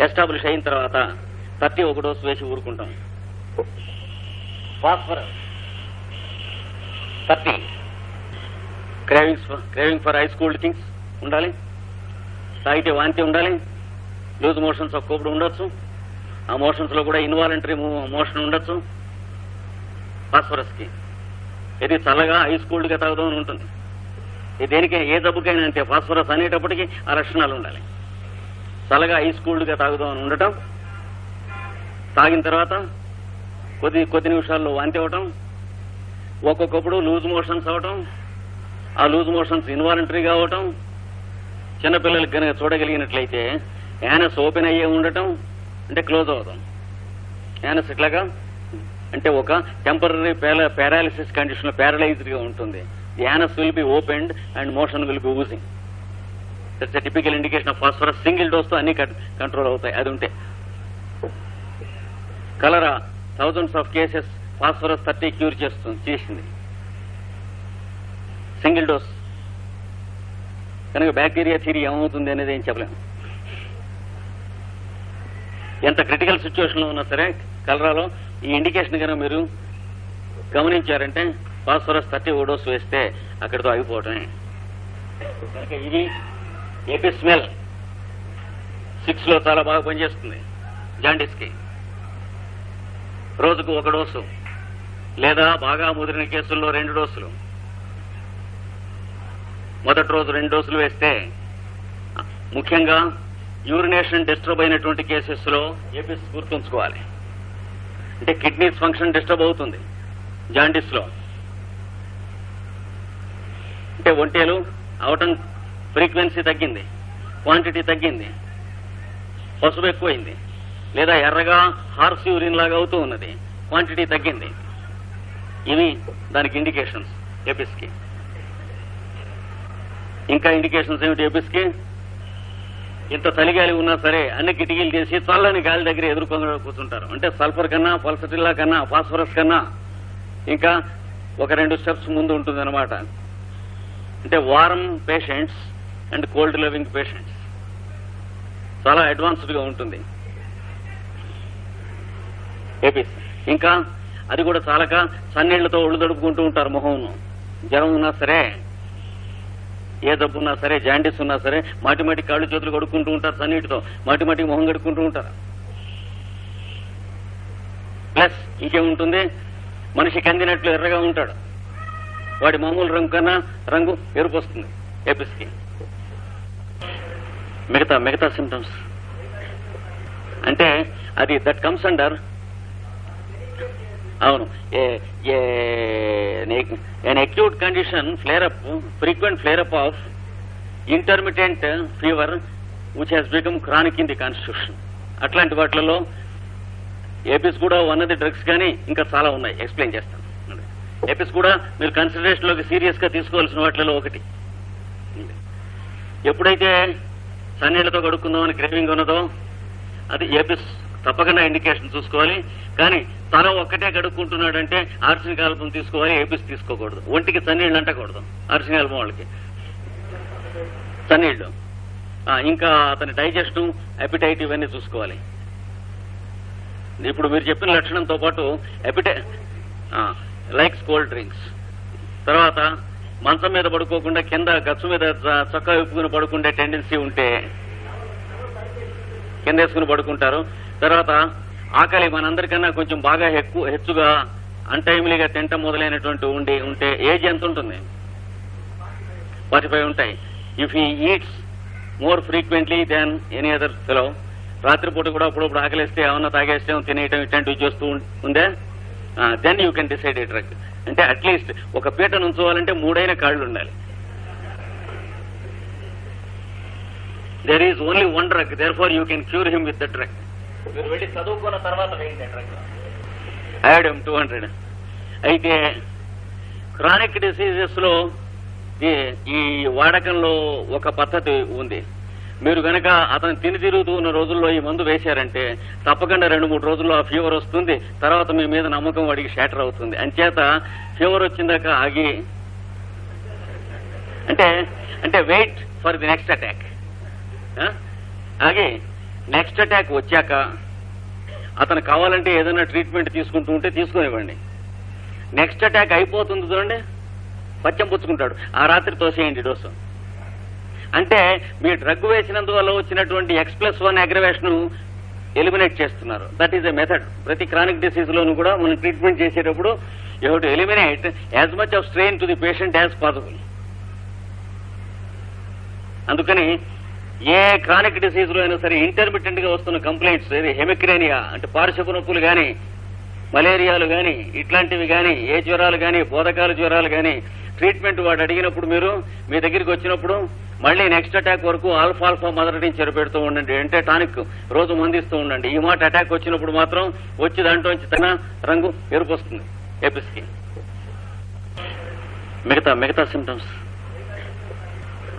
Establish అయిన తర్వాత thirty ఒక డోసు వేసి ఊరుకుంటాం. Phosphorus. Thirty cravings craving for ice cooled things ఉండాలి. తాగితే వాంతి ఉండాలి. లూజ్ మోషన్స్ ఒక్కొక్కడు ఉండొచ్చు. ఆ మోషన్స్లో కూడా ఇన్వాలంటరీ మోషన్ ఉండొచ్చు. ఫాస్ఫరస్కి ఇది చల్లగా ఐస్ కూల్డ్గా తాగుదామని ఉంటుంది. దేనికి ఏ జబ్బుకైనా అంతే. ఫాస్ఫరస్ అనేటప్పటికీ ఆ లక్షణాలు ఉండాలి. చల్లగా ఐస్ కూల్డ్గా తాగుదామని ఉండటం తాగిన తర్వాత కొద్ది కొద్ది నిమిషాల్లో వాంతి అవటం ఒక్కొక్కప్పుడు లూజ్ మోషన్స్ అవటం ఆ లూజ్ మోషన్స్ ఇన్వాలంటరీగా అవటం చిన్నపిల్లలకి కనుక చూడగలిగినట్లయితే యానస్ ఓపెన్ అయ్యే ఉండటం అంటే క్లోజ్ అవటం యానస్ ఇట్లాగా అంటే ఒక టెంపరీ పారాలిసిస్ కండిషన్ పారలైజ్డ్గా ఉంటుంది. Anus will be opened and motion will be oozing. That's a typical indication of phosphorus single డోస్తో అన్ని కంట్రోల్ అవుతాయి. అది ఉంటే. Cholera thousands of cases phosphorus thirty cure చేస్తుంది చేసింది. సింగిల్ డోస్ కనుక బ్యాక్టీరియా థిరీ ఏమవుతుంది అనేది ఏం చెప్పలేము. ఎంత క్రిటికల్ సిచ్యువేషన్లో ఉన్నా సరే కలరాలో ఈ ఇండికేషన్ కనుక మీరు గమనించారంటే ఫాస్ఫరస్ థర్టీ ఓడోస్ వేస్తే అక్కడితో ఆగిపోవటమే. కనుక ఇది ఏపీ స్మెల్. సిక్స్లో చాలా బాగా పనిచేస్తుంది జాండీస్కి రోజుకు ఒక డోసు లేదా బాగా ముదిరిన కేసుల్లో రెండు డోసులు. మొదటి రోజు రెండు డోసులు వేస్తే ముఖ్యంగా యూరినేషన్ డిస్టర్బ్ అయినటువంటి కేసెస్లో ఏపీస్ గుర్తుంచుకోవాలి. అంటే కిడ్నీస్ ఫంక్షన్ డిస్టర్బ్ అవుతుంది జాండీస్లో అంటే ఒంటేలు అవటం ఫ్రీక్వెన్సీ తగ్గింది. క్వాంటిటీ తగ్గింది. పసుపు ఎక్కువైంది. లేదా ఎర్రగా హార్స్ యూరిన్ లాగా అవుతూ ఉన్నది. క్వాంటిటీ తగ్గింది. ఇవి దానికి ఇండికేషన్స్. ఏపీస్కి. ఇంకా ఇండికేషన్స్ ఏమిటి ఏపీస్కి? ఇంత చలిగాలి ఉన్నా సరే అన్ని కిటికీలు తీసి చల్లని గాలి దగ్గర ఎదుర్కొని కూర్చుంటారు. అంటే సల్ఫర్ కన్నా పల్సటిల్లా కన్నా ఫాస్ఫరస్ కన్నా ఇంకా ఒక రెండు స్టెప్స్ ముందు ఉంటుందన్నమాట. అంటే వారం patients and cold living patients చాలా అడ్వాన్స్డ్గా ఉంటుంది. ఏపీస్ ఇంకా అది కూడా చాలక సన్నీళ్ళతో ఒళ్ళు తడుపుకుంటూ ఉంటారు మొహం జ్వరం ఉన్నా సరే ఏ జబ్బు ఉన్నా సరే జాండీస్ ఉన్నా సరే మాటి మాటి కాళ్ళు చేతులు కడుక్కుంటూ ఉంటారు సన్నీటితో మాటి మాటికి మొహం కడుక్కుంటూ ఉంటారు. ప్లస్ ఇంకేముంటుంది మనిషి కందినట్లు ఎర్రగా ఉంటాడు. వాడి మామూలు రంగు కన్నా రంగు ఎరుపు వస్తుంది. ఏపిస్కి. మిగతా మిగతా సిమ్టమ్స్ అంటే అది దట్ కమ్స్ అండర్ అవును. An acute condition flare up frequent flare up of intermittent fever which has become chronic in the constitution అట్లాంటి వాటిలలో ఏపీస్ కూడా వన్ ఆఫ్ ది డ్రగ్స్ కానీ ఇంకా చాలా ఉన్నాయి. ఎక్స్ప్లెయిన్ చేస్తాను. ఏపీస్ కూడా మీరు కన్సిడరేషన్లోకి సీరియస్గా సీరియస్గా తీసుకోవాల్సిన వాటిలో ఒకటి. ఎప్పుడైతే సన్నీళ్ళతో కడుక్కుందామని క్రేవింగ్ ఉన్నదో అది ఏపీస్ తప్పకుండా ఇండికేషన్ చూసుకోవాలి. కానీ తల ఒక్కటే కడుక్కుంటున్నాడంటే ఆర్సినిక్ ఆల్బం తీసుకోవాలి ఏపీస్ తీసుకోకూడదు. ఒంటికి సన్నీళ్ళు అంటకూడదు ఆర్సినిక్ ఆల్బం వాళ్ళకి. చన్నీళ్ళు ఇంకా అతని డైజెస్ట్ అపిటైట్ ఇవన్నీ చూసుకోవాలి. ఇప్పుడు మీరు చెప్పిన లక్షణంతో పాటు అపిటై లైక్స్ కోల్డ్ డ్రింక్స్ తర్వాత మంచం మీద పడుకోకుండా కింద గచ్చు మీద చొక్కా విప్పుకుని పడుకుంటే టెండెన్సీ ఉంటే కింద వేసుకుని పడుకుంటారు. తర్వాత ఆకలి మనందరికన్నా కొంచెం బాగా ఎక్కువ హెచ్చుగా అన్టైమ్లీగా తింటం మొదలైనటువంటి ఉండి ఉంటే ఏజ్ ఎంత ఉంటుంది? ఫార్టీ ఫైవ్ ఉంటాయి. If he eats more frequently than any other fellow రాత్రిపూట కూడా అప్పుడప్పుడు ఆకలిస్తే ఏమన్నా తాగేస్తే తినేయటం ఇట్లాంటివి చేస్తూ ఉందే then you can decide a drug అంటే అట్లీస్ట్ ఒక పీట నుంచోవాలంటే మూడైన కాళ్ళు ఉండాలి. There is only one drug therefore you can cure him with the drug మీరు వెళ్ళి చదువుకున్న తర్వాత వేయండి డ్రగ్ యాడమ్ టూ హండ్రెడ్ అయితే క్రానిక్ డిసీజెస్లో ఈ వాడకంలో ఒక పద్ధతి ఉంది. మీరు కనుక అతను తిని తిరుగుతూ ఉన్న రోజుల్లో ఈ మందు వేశారంటే తప్పకుండా రెండు మూడు రోజుల్లో ఆ ఫీవర్ వస్తుంది. తర్వాత మీ మీద నమ్మకం వాడికి షాటర్ అవుతుంది. అంచేత ఫీవర్ వచ్చిందాక ఆగి అంటే అంటే wait for the next attack ఆగి నెక్స్ట్ అటాక్ వచ్చాక అతను కావాలంటే ఏదైనా ట్రీట్మెంట్ తీసుకుంటూ ఉంటే తీసుకునివ్వండి. నెక్స్ట్ అటాక్ అయిపోతుంది చూడండి. పచ్చం పుచ్చుకుంటాడు. ఆ రాత్రి తోసేయండి డోసు అంటే మీ డ్రగ్ వేసినందువల్ల వచ్చినటువంటి X plus one aggravation eliminate చేస్తున్నారు. దట్ ఈస్ ఎ మెథడ్ ప్రతి క్రానిక్ డిసీజ్ లోను కూడా మనం ట్రీట్మెంట్ చేసేటప్పుడు you to eliminate as much of strain to the patient as possible అందుకని ఏ క్రానిక్ డిసీజ్లో అయినా సరే ఇంటర్మీడియట్గా వస్తున్న కంప్లైంట్స్ ఏది హెమిక్రేనియా అంటే పార్శ్వపు నొప్పులు గాని మలేరియాలు గాని ఇట్లాంటివి గాని ఏ జ్వరాలు గాని బోధకాల జ్వరాలు కానీ ట్రీట్మెంట్ వాడు అడిగినప్పుడు మీరు మీ దగ్గరికి వచ్చినప్పుడు మళ్ళీ నెక్స్ట్ అటాక్ వరకు ఆల్ఫా ఆల్ఫా మొదటి చెరపెడుతూ ఉండండి. అంటే టానిక్ రోజు మందిస్తూ ఉండండి. ఈ మాట అటాక్ వచ్చినప్పుడు మాత్రం వచ్చి దాంట్లోంచి తన రంగు ఎరుపు వస్తుంది. ఎపిస్కి మిగతా మిగతా సిమ్టమ్స్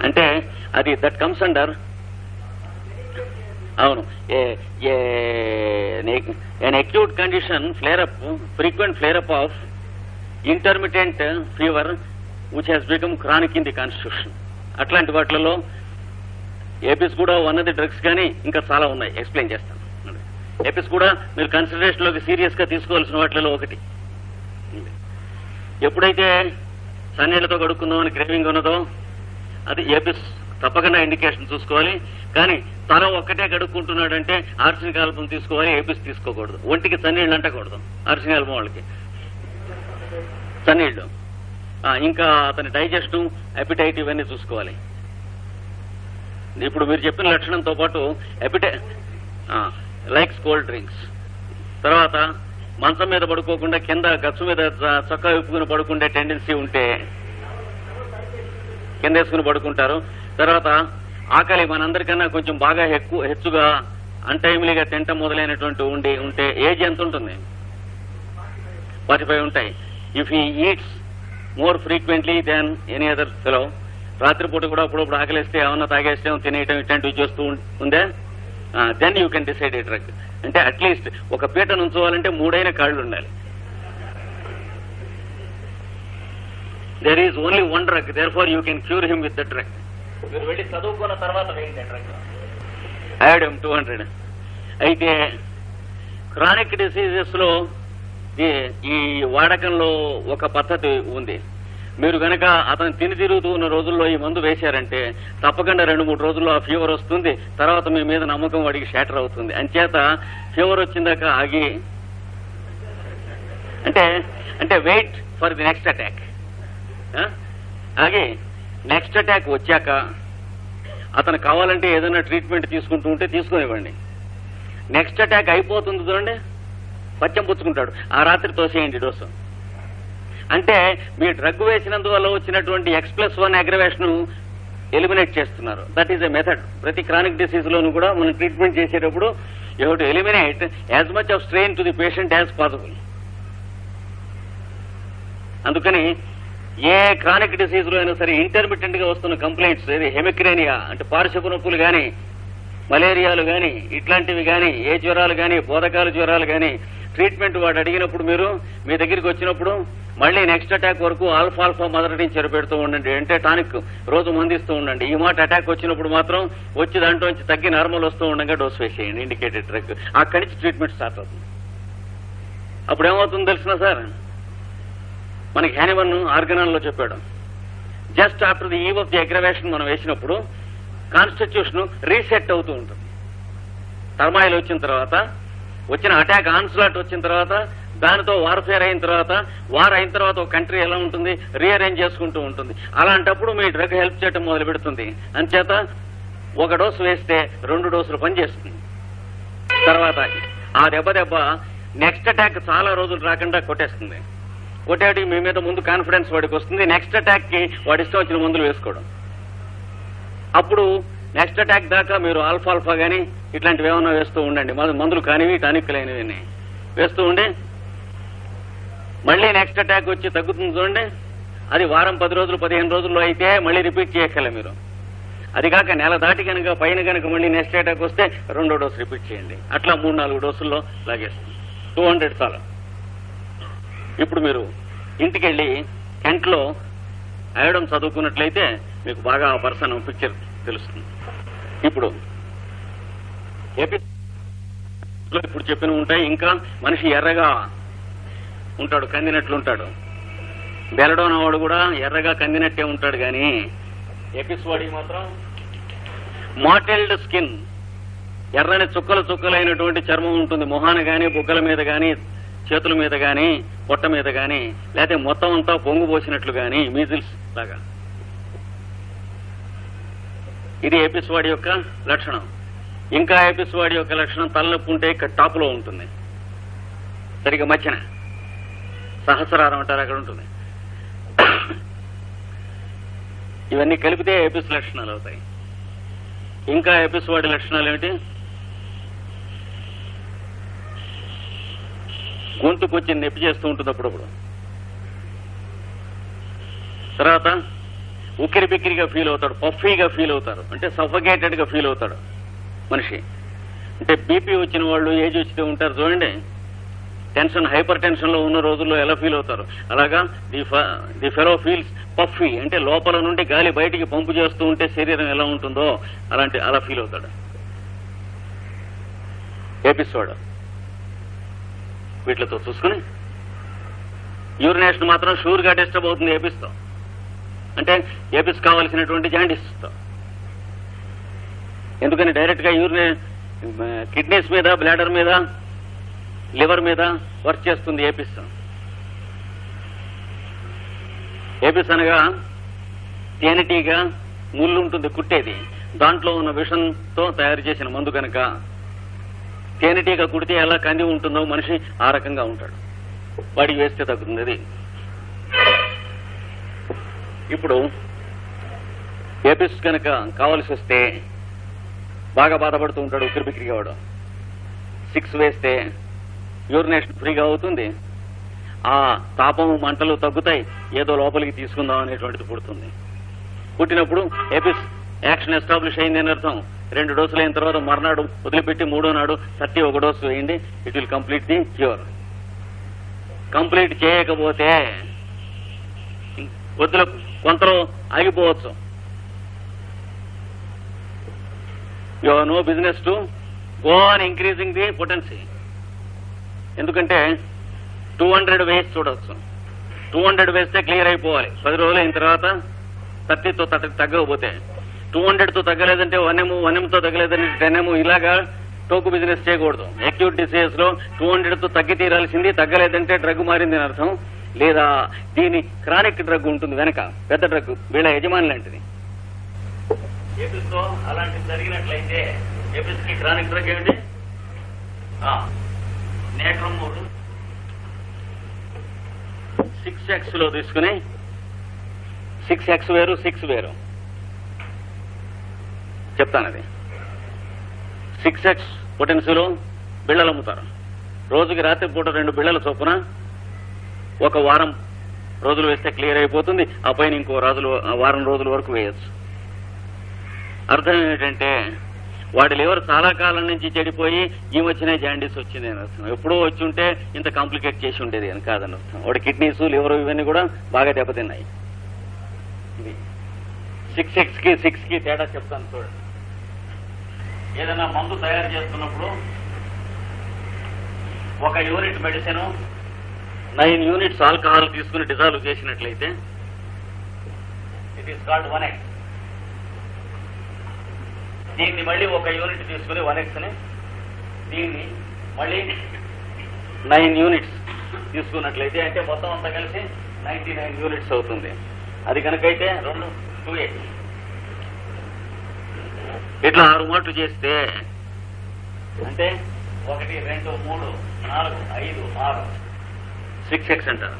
అంటే అది దట్ కమ్స్ అండర్ అవును. An acute condition flare up frequent flare up of intermittent fever which has become chronic in the constitution అట్లాంటి వాటిలలో ఏపీస్ కూడా వన్ ఆఫ్ ది డ్రగ్స్ కానీ ఇంకా చాలా ఉన్నాయి. ఎక్స్ప్లెయిన్ చేస్తాను. ఏపీస్ కూడా మీరు కన్సిడరేషన్లోకి సీరియస్గా తీసుకోవాల్సిన వాటిలో ఒకటి. ఎప్పుడైతే సన్నీళ్ళతో కడుక్కుందామని క్రేవింగ్ ఉన్నదో అది ఏపీస్ తప్పకుండా ఇండికేషన్ చూసుకోవాలి. కానీ తల ఒక్కటే గడుక్కుంటున్నాడంటే ఆర్సినిక్ ఆల్బం తీసుకోవాలి ఏపీస్ తీసుకోకూడదు. ఒంటికి సన్నీళ్ళు అంటకూడదు. ఆర్సినిక్ ఆల్బం వాళ్ళకి. సన్నీళ్ళు. ఇంకా అతని డైజెషన్ అపిటైట్ ఇవన్నీ చూసుకోవాలి. ఇప్పుడు మీరు చెప్పిన లక్షణంతో పాటు ఎపిటై లైక్స్ కోల్డ్ డ్రింక్స్ తర్వాత మంచం మీద పడుకోకుండా కింద గచ్చు మీద చొక్కా విప్పుకుని పడుకుండే టెండెన్సీ ఉంటే కింద వేసుకుని పడుకుంటారు. తర్వాత ఆకలి మనందరికన్నా కొంచెం బాగా ఎక్కువ హెచ్చుగా అన్టైమ్లీగా తింటం మొదలైనటువంటి ఉండి ఉంటే ఏజ్ ఎంత ఉంటుంది? ఫార్టీ ఫైవ్ ఉంటాయి. If he eats more frequently than any other fellow. రాత్రిపూట కూడా అప్పుడప్పుడు ఆకలిస్తే ఏమన్నా తాగేస్తే తినేయటం ఇట్లాంటివి చేస్తూ ఉందే then you can decide a drug అంటే అట్లీస్ట్ ఒక పీట నుంచోవాలంటే మూడైన కాళ్ళు ఉండాలి. There is only one drug therefore you can cure him with the drug మీరు వెళ్ళి చదువుకున్న తర్వాత వేయండి డ్రగ్ టూ హండ్రెడ్ అయితే క్రానిక్ డిసీజెస్లో ఈ- ఈ వాడకంలో ఒక పద్ధతి ఉంది. మీరు గనక అతను తిని తిరుగుతూ ఉన్న రోజుల్లో ఈ మందు వేశారంటే తప్పకుండా రెండు మూడు రోజుల్లో ఆ ఫీవర్ వస్తుంది తర్వాత మీ మీద నమ్మకం వాడికి షాటర్ అవుతుంది. అంచేత ఫీవర్ వచ్చిందాక ఆగి అంటే అంటే wait for the next attack అలాగే నెక్స్ట్ అటాక్ వచ్చాక అతను కావాలంటే ఏదైనా ట్రీట్మెంట్ తీసుకుంటూ ఉంటే తీసుకునివ్వండి నెక్స్ట్ అటాక్ అయిపోతుంది చూడండి. పచ్చం పుచ్చుకుంటాడు. ఆ రాత్రి తోసేయండి డోసు. అంటే మీ డ్రగ్ వేసినందువల్ల వచ్చినటువంటి X plus one aggravation eliminate చేస్తున్నారు. దట్ ఈస్ ఎ మెథడ్ ప్రతి క్రానిక్ డిసీజ్ లోను కూడా మనం ట్రీట్మెంట్ చేసేటప్పుడు you to eliminate as much of strain to the patient as possible అందుకని ఏ క్రానిక్ డిసీజ్లో అయినా సరే ఇంటర్మీడియట్గా వస్తున్న కంప్లైంట్స్ ఏది హెమిక్రేనియా అంటే పార్శ్వపు నొప్పులు గాని మలేరియాలు గాని ఇట్లాంటివి గాని ఏ జ్వరాలు గాని బోధకాల జ్వరాలు కానీ ట్రీట్మెంట్ వాడు అడిగినప్పుడు మీరు మీ దగ్గరికి వచ్చినప్పుడు మళ్ళీ నెక్స్ట్ అటాక్ వరకు ఆల్ఫా ఆల్ఫా మొదటి నుంచి చెరపెడుతూ ఉండండి. అంటే టానిక్ రోజు మందిస్తూ ఉండండి. ఈ మాట అటాక్ వచ్చినప్పుడు మాత్రం వచ్చి దాంట్లోంచి తగ్గి నార్మల్ వస్తూ ఉండగా డోస్ వేసేయండి. ఇండికేటెడ్ డ్రగ్ అక్కడి నుంచి ట్రీట్మెంట్ స్టార్ట్ అవుతుంది. అప్పుడు ఏమవుతుందో తెలిసిన సార్? మనకి హ్యానివన్ ఆర్గనాల్లో చెప్పాడు. Just after the eve of the aggravation మనం వేసినప్పుడు కాన్స్టిట్యూషన్ రీసెట్ అవుతూ ఉంటుంది. టర్మాయిల్ వచ్చిన తర్వాత వచ్చిన అటాక్ ఆన్స్లాట్ వచ్చిన తర్వాత దానితో వార్ఫేర్ అయిన తర్వాత వార్ అయిన తర్వాత ఒక కంట్రీ ఎలా ఉంటుంది? రీఅరేంజ్ చేసుకుంటూ ఉంటుంది. అలాంటప్పుడు మీ డ్రగ్ హెల్ప్ చేయడం మొదలు పెడుతుంది. అంచేత ఒక డోసు వేస్తే రెండు డోసులు పనిచేస్తుంది తర్వాత ఆ దెబ్బ దెబ్బ నెక్స్ట్ అటాక్ చాలా రోజులు రాకుండా కొట్టేస్తుంది. కొట్టేటి మీ మీద ముందు కాన్ఫిడెన్స్ వాడికి వస్తుంది. నెక్స్ట్ అటాక్కి వాడి ఇష్టం వచ్చిన మందులు వేసుకోవడం. అప్పుడు నెక్స్ట్ అటాక్ దాకా మీరు ఆల్ఫా ఆల్ఫా గానీ ఇట్లాంటివి ఏమైనా వేస్తూ ఉండండి. మందు- మందులు కానివి టానిక్ లేనివి వేస్తూ ఉండి. మళ్ళీ నెక్స్ట్ అటాక్ వచ్చి తగ్గుతుంది చూడండి. అది వారం పది రోజులు పదిహేను రోజుల్లో అయితే మళ్ళీ రిపీట్ చేయక్కలే మీరు. అది కాక నెల దాటి కనుక పైన కనుక మళ్ళీ నెక్స్ట్ అటాక్ వస్తే రెండో డోసు రిపీట్ చేయండి. అట్లా మూడు నాలుగు డోసుల్లో లాగేస్తుంది. టూ హండ్రెడ్ చాలా ఇప్పుడు మీరు ఇంటికి వెళ్ళి కెంట్లో అయడం చదువుకున్నట్లయితే మీకు బాగా ఆ పర్సన్ పిక్చర్ తెలుస్తుంది. ఇప్పుడు ఏపీ ఇప్పుడు చెప్పిన ఉంటాయి. ఇంకా మనిషి ఎర్రగా ఉంటాడు కందినట్లు ఉంటాడు. బెలడోన్ వాడు కూడా ఎర్రగా కందినట్టే ఉంటాడు కానీ ఎపిస్వాడి మాత్రం మాటెల్డ్ స్కిన్ ఎర్రని చుక్కలు చుక్కలైనటువంటి చర్మం ఉంటుంది. మొహాన గాని బుగ్గల మీద గాని చేతుల మీద గాని పొట్ట మీద గాని లేకపోతే మొత్తం అంతా పొంగు పోసినట్లు గాని మీజిల్స్ లాగా. ఇది ఎపిస్వాడి యొక్క లక్షణం. ఇంకా ఎపిస్వాడి యొక్క లక్షణం తలనొప్పి ఉంటే ఇక్కడ టాప్లో ఉంటుంది. సరిగ్గా మధ్యన. సహస్రారం అంటారు అక్కడ ఉంటుంది. ఇవన్నీ కలిపితే ఎపిస్ లక్షణాలు అవుతాయి. ఇంకా ఎపిస్వాడి లక్షణాలు ఏమిటి? గొంతుకు వచ్చి నొప్పి చేస్తూ ఉంటుంది అప్పుడప్పుడు. తర్వాత ఉక్కిరి బిక్కిరిగా ఫీల్ అవుతాడు పఫీగా ఫీల్ అవుతారు అంటే సఫకేటెడ్గా ఫీల్ అవుతాడు మనిషి. అంటే బీపీ వచ్చిన వాళ్ళు ఏజ్ వచ్చితే ఉంటారు చూడండి. టెన్షన్ హైపర్ టెన్షన్లో ఉన్న రోజుల్లో ఎలా ఫీల్ అవుతారు? అలాగా the the fellow feels puffy అంటే లోపల నుండి గాలి బయటికి పంపు చేస్తూ ఉంటే శరీరం ఎలా ఉంటుందో అలాంటి అలా ఫీల్ అవుతాడు. ఎపిసోడ్ వీటితో చూసుకుని. యూరినేషన్ మాత్రం షూర్గా డిస్టర్బ్ అవుతుంది ఏపిస్తాం. అంటే ఏపిస్ కావాల్సినటువంటి జాండీస్తో ఎందుకని డైరెక్ట్గా యూరినే కిడ్నీస్ మీద బ్లాడర్ మీద లివర్ మీద వర్క్ చేస్తుంది ఏపిస్. ఏపిస్ అనగా తేనెటీగా ముళ్ళు ఉంటుంది కుట్టేది. దాంట్లో ఉన్న విషంతో తయారు చేసిన మందు కనుక తేనెటీగ కుడితే ఎలా కంది ఉంటుందో మనిషి ఆ రకంగా ఉంటాడు. వాడికి వేస్తే తగ్గుతుంది అది. ఇప్పుడు ఏపిస్ కనుక కావలసి వస్తే బాగా బాధపడుతూ ఉంటాడు ఉక్కిరి వాడు సిక్స్ వేస్తే యూరినేషన్ ఫ్రీగా అవుతుంది. ఆ తాపం మంటలు తగ్గుతాయి. ఏదో లోపలికి తీసుకుందాం అనేటువంటిది పుడుతుంది. పుట్టినప్పుడు ఎపిస్ యాక్షన్ ఎస్టాబ్లిష్ అయింది అని అర్థం. రెండు డోసులు అయిన తర్వాత మర్నాడు వదిలిపెట్టి మూడో నాడు థర్టీ ఒక డోసు వేయండి. It will complete the cure. Complete చేయకపోతే వద్దుల కొంతలో ఆగిపోవచ్చు. You know business to go on increasing the potency ఎందుకంటే టూ హండ్రెడ్ వేస్ చూడవచ్చు టూ హండ్రెడ్ వేస్తే క్లియర్ అయిపోవాలి. పది రోజులు అయిన తర్వాత థర్టీతో తగ్గకపోతే. టూ హండ్రెడ్తో తగ్గలేదంటే వన్ ఎమ్ వన్ ఎంతో తగ్గలేదని టెన్ ఎమ్ ఇలాగా టోకు బిజినెస్ చేయకూడదు. అక్యూట్ డిసీజెస్లో టూ హండ్రెడ్తో తగ్గి తీరాల్సింది తగ్గలేదంటే డ్రగ్ మారింది అని అర్థం. లేదా దీని క్రానిక్ డ్రగ్ ఉంటుంది వెనక పెద్ద డ్రగ్ వీళ్ళ యజమాని లాంటిది. అలాంటిది జరిగినట్లయితే ఏపిస్ క్రానిక్ డ్రగ్ ఏమిటి? మూడు. సిక్స్ ఎక్స్లో తీసుకుని సిక్స్ ఎక్స్ వేరు సిక్స్ వేరు. చెప్తాను అది సిక్స్ ఎక్స్ పొటెన్సీలో బిళ్ళలు అమ్ముతారు. రోజుకి రాత్రిపూట రెండు బిళ్ళల చొప్పున ఒక వారం రోజులు వేస్తే క్లియర్ అయిపోతుంది. ఆ పైన ఇంకో రోజులు వారం రోజుల వరకు వేయచ్చు. అర్థం ఏంటంటే వాడి ఎవరు చాలా కాలం నుంచి చెడిపోయి ఈ మధ్యనే జాండీస్ వచ్చింది అని అర్థం. ఎప్పుడో వచ్చి ఉంటే ఇంత కాంప్లికేట్ చేసి ఉండేది అని కాదని అర్థం. వాడి కిడ్నీస్ లివర్ ఇవన్నీ కూడా బాగా దెబ్బతిన్నాయి. సిక్స్ ఎక్స్కి సిక్స్కి తేడా చెప్తాను చూడండి. ఏదైనా మందు తయారు చేస్తున్నప్పుడు ఒక unit medicine nine units alcohol తీసుకుని డిజాల్వ్ చేసినట్లయితే it is called one X. దీన్ని మళ్ళీ ఒక యూనిట్ తీసుకుని వన్ ఎక్స్ని దీన్ని మళ్ళీ నైన్ యూనిట్స్ తీసుకున్నట్లయితే అంటే మొత్తం అంతా కలిసి నైన్టీ నైన్ యూనిట్స్ అవుతుంది. అది కనుకైతే రెండు టూ ఎక్స్. ఇట్లా ఆరు మాటలు చేస్తే అంటే ఒకటి రెండు మూడు నాలుగు ఐదు ఆరు. సిక్స్ ఎక్స్ అంటారు.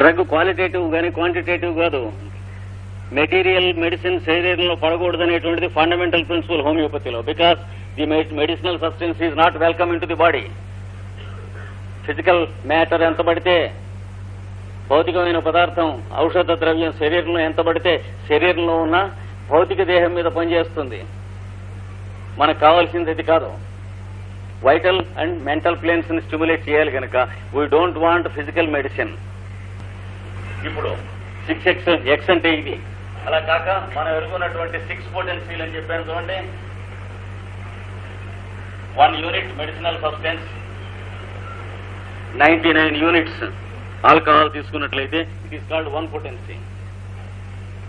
డ్రగ్ క్వాలిటేటివ్ కానీ క్వాంటిటేటివ్ కాదు. మెటీరియల్ మెడిసిన్ శరీరంలో పడకూడదనేటువంటిది ఫండమెంటల్ ప్రిన్సిపల్ హోమియోపతిలో. Because the medicinal substance is not welcome in to the body. Physical matter ఎంత పడితే భౌతికమైన పదార్థం ఔషధ ద్రవ్యం శరీరంలో ఎంత పడితే శరీరంలో ఉన్న భౌతిక దేహం మీద పనిచేస్తుంది. మనకు కావాల్సింది ఇది కాదు. వైటల్ అండ్ మెంటల్ ప్లేన్స్ని స్టిమ్యులేట్ చేయాలి కనుక we don't want physical medicine. ఇప్పుడు సిక్స్ ఎక్స్ ఎక్స్ అంటే ఇది. అలా కాక మనం ఎరుగున్నటువంటి సిక్స్ పొటెన్సీలు అని చెప్పాను చూడండి. One unit medicinal substance ninety nine units alcohol తీసుకున్నట్లయితే it is called one potency.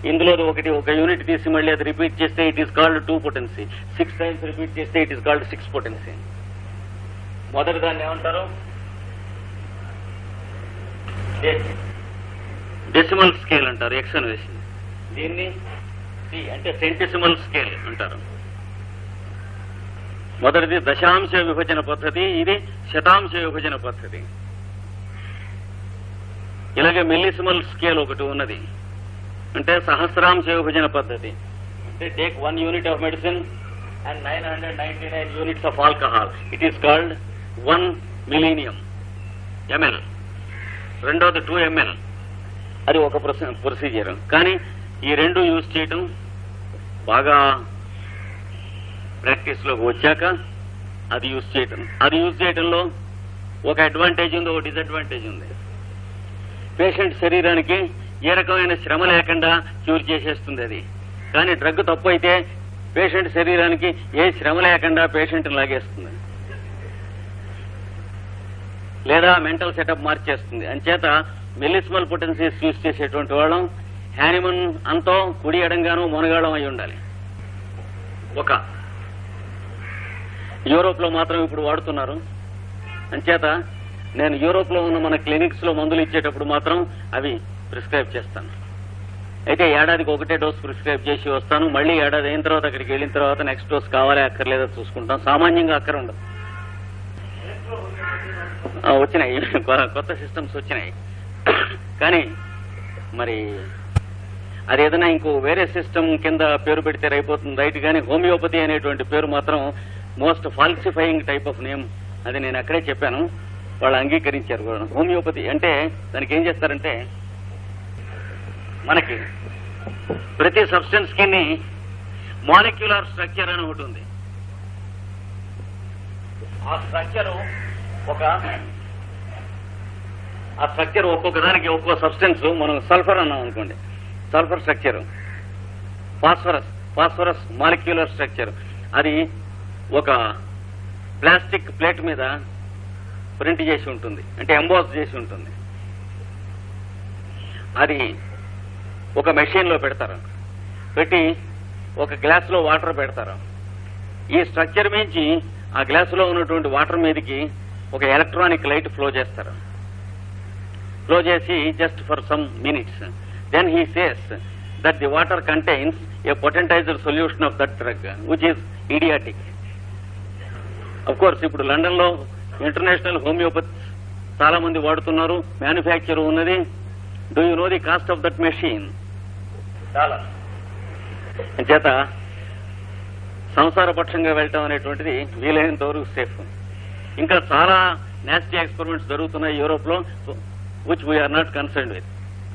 ఇందులో ఒకటి ఒక యూనిట్ తీసి మళ్ళీ అది రిపీట్ చేస్తే it is called two potency. Six times repeat చేస్తే it is called six potency. మొదటి దాన్ని ఏమంటారు? డెసిమల్ స్కేల్ అంటారు ఎక్స్ అని వేసింది దీన్ని సి అంటే సెంటిసిమల్ స్కేల్ అంటారు. మొదటిది దశాంశ విభజన పద్ధతి ఇది శతాంశ విభజన పద్ధతి. ఇలాగే మిల్లిసిమల్ స్కేల్ ఒకటి ఉన్నది. అంటే సహస్రాంశ విభజన పద్ధతి. అంటే take one unit of medicine and nine hundred ninety nine units of alcohol it is called one millennium ML. రెండోది టూ ఎంఎల్. అది ఒక ప్రొసీజర్. కానీ ఈ రెండు యూజ్ చేయటం బాగా ప్రాక్టీస్లోకి వచ్చాక అది యూజ్ చేయటం. అది యూజ్ చేయటంలో ఒక అడ్వాంటేజ్ ఉంది ఒక డిసడ్వాంటేజ్ ఉంది. పేషెంట్ శరీరానికి ఏ రకమైన శ్రమ లేకుండా క్యూర్ చేసేస్తుంది అది. కానీ డ్రగ్ తప్పు అయితే పేషెంట్ శరీరానికి ఏ శ్రమ లేకుండా పేషెంట్ లాగేస్తుంది. లేదా మెంటల్ సెటప్ మార్చేస్తుంది. అంచేత మెలిస్మల్ పొటెన్సీస్ యూజ్ చేసేటువంటి వాళ్ళం హ్యానిమన్ అంతో కుడి ఎడంగాను మునగాళం అయి ఉండాలి. ఒక. యూరోప్లో మాత్రం ఇప్పుడు వాడుతున్నారు. అంచేత నేను యూరోప్లో ఉన్న మన క్లినిక్స్లో మందులు ఇచ్చేటప్పుడు మాత్రం అవి ప్రిస్క్రైబ్ చేస్తాను. అయితే ఏడాదికి ఒకటే డోస్ ప్రిస్క్రైబ్ చేసి వస్తాను. మళ్ళీ ఏడాది అయిన తర్వాత అక్కడికి వెళ్ళిన తర్వాత నెక్స్ట్ డోస్ కావాలి అక్కర్లేదో చూసుకుంటాం. సామాన్యంగా అక్కర ఉండదు వచ్చినాయి. కొత్త సిస్టమ్స్ వచ్చినాయి. కానీ మరి అది ఏదైనా ఇంకో వేరే సిస్టమ్ కింద పేరు పెడితే అయిపోతుంది. రైట్ కానీ హోమియోపతి అనేటువంటి పేరు మాత్రం most falsifying type of name. అది నేను అక్కడే చెప్పాను. వాళ్ళు అంగీకరించారు హోమియోపతి అంటే దానికి ఏం చేస్తారంటే మనకి ప్రతి సబ్స్టెన్స్కి మాలిక్యులర్ స్ట్రక్చర్ అని ఒకటి ఉంది. ఆ స్ట్రక్చర్ ఒక ఆ స్ట్రక్చర్ ఒక్కొక్క దానికి ఒక్కో సబ్స్టెన్స్ మనం సల్ఫర్ అన్నాం అనుకోండి. Sulphur structure phosphorus phosphorus molecular structure అది ఒక ప్లాస్టిక్ ప్లేట్ మీద ప్రింట్ చేసి ఉంటుంది. అంటే ఎంబోస్ చేసి ఉంటుంది. అది ఒక మెషిన్లో పెడతారు. పెట్టి ఒక గ్లాస్లో వాటర్ పెడతారు. ఈ స్ట్రక్చర్ మించి ఆ గ్లాస్లో ఉన్నటువంటి వాటర్ మీదకి ఒక ఎలక్ట్రానిక్ లైట్ ఫ్లో చేస్తారు. ఫ్లో చేసి just for some minutes then he says that the water contains a potentizer solution of that drug which is idiotic of course ఇప్పుడు లండన్లో ఇంటర్నేషనల్ హోమియోపతి చాలా మంది వాడుతున్నారు మ్యానుఫ్యాక్చర్ ఉన్నది. Do you know the cost of that machine చాలా. చేత సంసారపక్షంగా వెళ్ళటం అనేటువంటిది వీలైనంత వరకు సేఫ్ ఇంకా చాలా నేస్టీ ఎక్స్పెరిమెంట్స్ జరుగుతున్నాయి యూరోప్లో which we are not concern with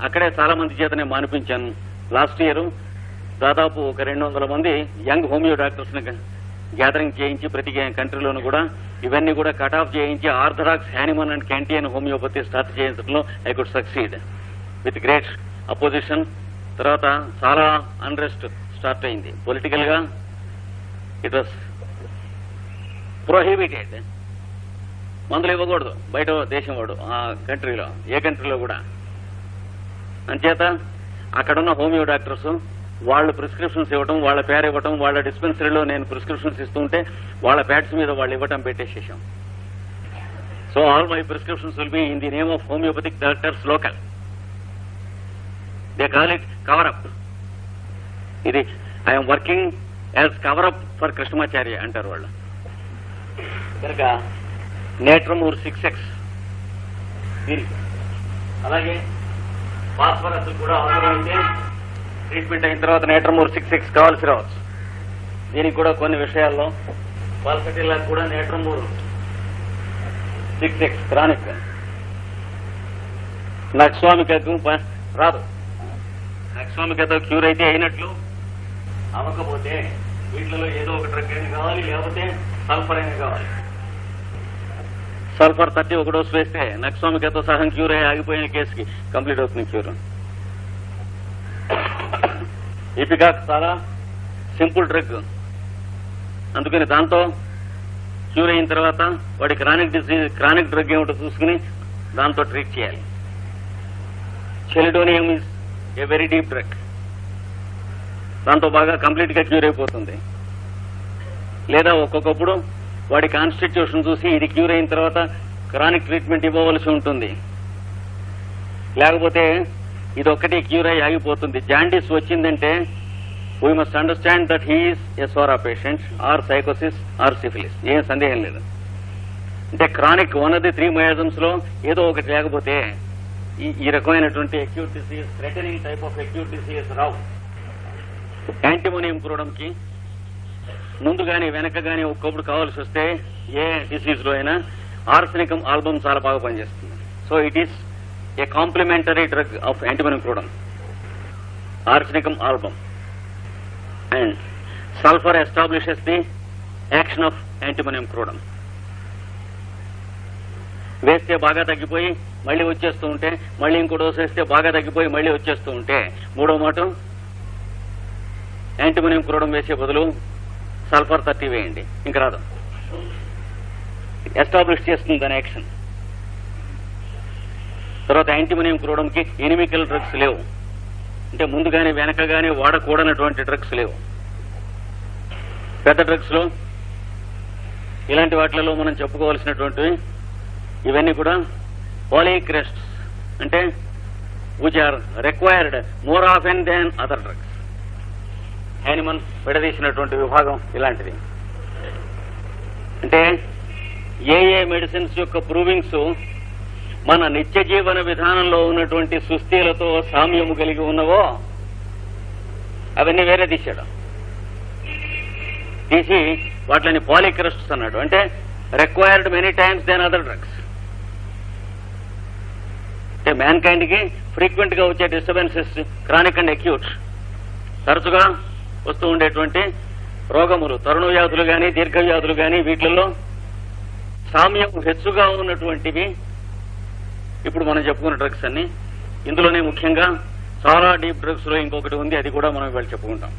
అక్కడే చాలా మంది చేతనే మానిపించాను. లాస్ట్ ఇయర్ దాదాపు ఒక రెండు వందల మంది యంగ్ హోమియో డాక్టర్స్ని గ్యాదరింగ్ చేయించి ప్రతి కంట్రీలోనూ కూడా ఇవన్నీ కూడా కట్ ఆఫ్ చేయించి orthodox Hahnemann and Kentian homeopathy start చేయించడంలో I could succeed with great opposition తర్వాత చాలా అన్రెస్ట్ స్టార్ట్ అయింది. పొలిటికల్గా ఇట్ వాస్ ప్రొహిబిటెడ్ మందులు ఇవ్వకూడదు. బయట దేశం వాడు ఆ కంట్రీలో ఏ కంట్రీలో కూడా. అంచేత అక్కడున్న హోమియో డాక్టర్స్ వాళ్ళు ప్రిస్క్రిప్షన్స్ ఇవ్వడం వాళ్ళ పేరు ఇవ్వటం వాళ్ళ డిస్పెన్సరీలో నేను ప్రిస్క్రిప్షన్స్ ఇస్తుంటే వాళ్ళ ప్యాడ్స్ మీద వాళ్ళు ఇవ్వటం పెట్టేసేసాం so all my prescriptions will be in the name of homeopathic doctors local. They call it cover up ఇది I'm working as cover up for Krishnamacharya అంటారు వాళ్ళు. కనుక నేట్రమూర్ సిక్స్ ఎక్స్ దీనికి అలాగే ఫాస్ఫరస్ కూడా అవసరమైతే ట్రీట్మెంట్ అయిన తర్వాత నేట్రమూర్ సిక్స్ ఎక్స్ కావాల్సి రావచ్చు. దీనికి కూడా కొన్ని విషయాల్లో వాల్కటిల్లా కూడా నేట్రమూర్ సిక్స్ ఎక్స్ క్రానిక్ నక్స్వామికకు ప- రాదు. నక్స్వామికతో క్యూర్ అయితే అయినట్లు అవ్వకపోతే వీటిలో ఏదో ఒక డ్రగ్ అయినా కావాలి లేకపోతే సల్ఫర్ అయినా కావాలి. సల్ఫర్ థర్టీ ఒక డోస్ వేస్తే నక్స్వామికతో సహం క్యూర్ అయ్యి ఆగిపోయిన కేసుకి కంప్లీట్ అవుతుంది క్యూర్ ఇపికాక్ చాలా సింపుల్ డ్రగ్. అందుకని దాంతో క్యూర్ అయిన తర్వాత వాడి క్రానిక్ డిసీజ్ క్రానిక్ డ్రగ్ ఏమిటో చూసుకుని దాంతో ట్రీట్ చేయాలి. Chelidonium is a very deep drug దాంతో బాగా కంప్లీట్గా క్యూర్ అయిపోతుంది. లేదా ఒక్కొక్కప్పుడు వాడి కాన్స్టిట్యూషన్ చూసి ఇది క్యూర్ అయిన తర్వాత క్రానిక్ ట్రీట్మెంట్ ఇవ్వవలసి ఉంటుంది. లేకపోతే ఇది ఒక్కటి క్యూర్ అయి ఆగిపోతుంది. జాండీస్ వచ్చిందంటే we must understand that he is a patient or sycosis or syphilis ఏం సందేహం లేదు. అంటే chronic one of the three మయాజమ్స్లో ఏదో ఒకటి లేకపోతే ఈ ఈ రకమైనటువంటి acute disease threatening type of acute disease Rao. Antimonium క్రోడంకి ముందు గాని వెనక గాని ఒక్కొప్పుడు కావాల్సి వస్తే ఏ డిసీజ్లో అయినా ఆర్సనికం ఆల్బమ్ చాలా బాగా పనిచేస్తుంది. So it is a complementary drug of antimonium arsenicum album. And sulphur establishes the action of antimonium crudum వేస్తే బాగా తగ్గిపోయి మళ్ళీ వచ్చేస్తూ ఉంటే మళ్ళీ ఇంకో డోస్ వేస్తే బాగా తగ్గిపోయి మళ్ళీ వచ్చేస్తూ ఉంటే మూడో మాట యాంటీమోనియం క్రోడం వేసే బదులు సల్ఫర్ థర్టీ వేయండి. ఇంక రాదు. ఎస్టాబ్లిష్ చేస్తుంది దాని యాక్షన్ తర్వాత యాంటీమోనియం క్రోడంకి ఎనిమికల్ డ్రగ్స్ లేవు. అంటే ముందుగానే వెనకగానే వెనక వాడకూడనటువంటి డ్రగ్స్ లేవు. పెద్ద డ్రగ్స్లో ఇలాంటి వాటిలలో మనం చెప్పుకోవాల్సినటువంటివి ఇవన్నీ కూడా పాలీక్రెస్ట్ అంటే which are required more often than other drugs animal విడదీసినటువంటి విభాగం ఇలాంటిది. అంటే ఏ ఏ మెడిసిన్స్ యొక్క ప్రూవింగ్స్ మన నిత్య జీవన విధానంలో ఉన్నటువంటి సుస్థిలతో సామ్యము కలిగి ఉన్నవో అవన్నీ వేరే తీశాడు. తీసి వాటిని పాలిక్రస్ట్స్ అన్నాడు. అంటే required many times then other drugs అంటే మ్యాన్ కైండ్కి ఫ్రీక్వెంట్గా వచ్చే డిస్టర్బెన్సెస్ క్రానిక్ అండ్ అక్యూట్ తరచుగా వస్తూ ఉండేటువంటి రోగములు తరుణ వ్యాధులు గాని దీర్ఘ వ్యాధులు గాని వీటిల్లో సామ్యం హెచ్చుగా ఉన్నటువంటివి ఇప్పుడు మనం చెప్పుకున్న డ్రగ్స్ అన్ని. ఇందులోనే ముఖ్యంగా చాలా డీప్ డ్రగ్స్లో ఇంకొకటి ఉంది అది కూడా మనం ఇవాళ చెప్పుకుంటాం.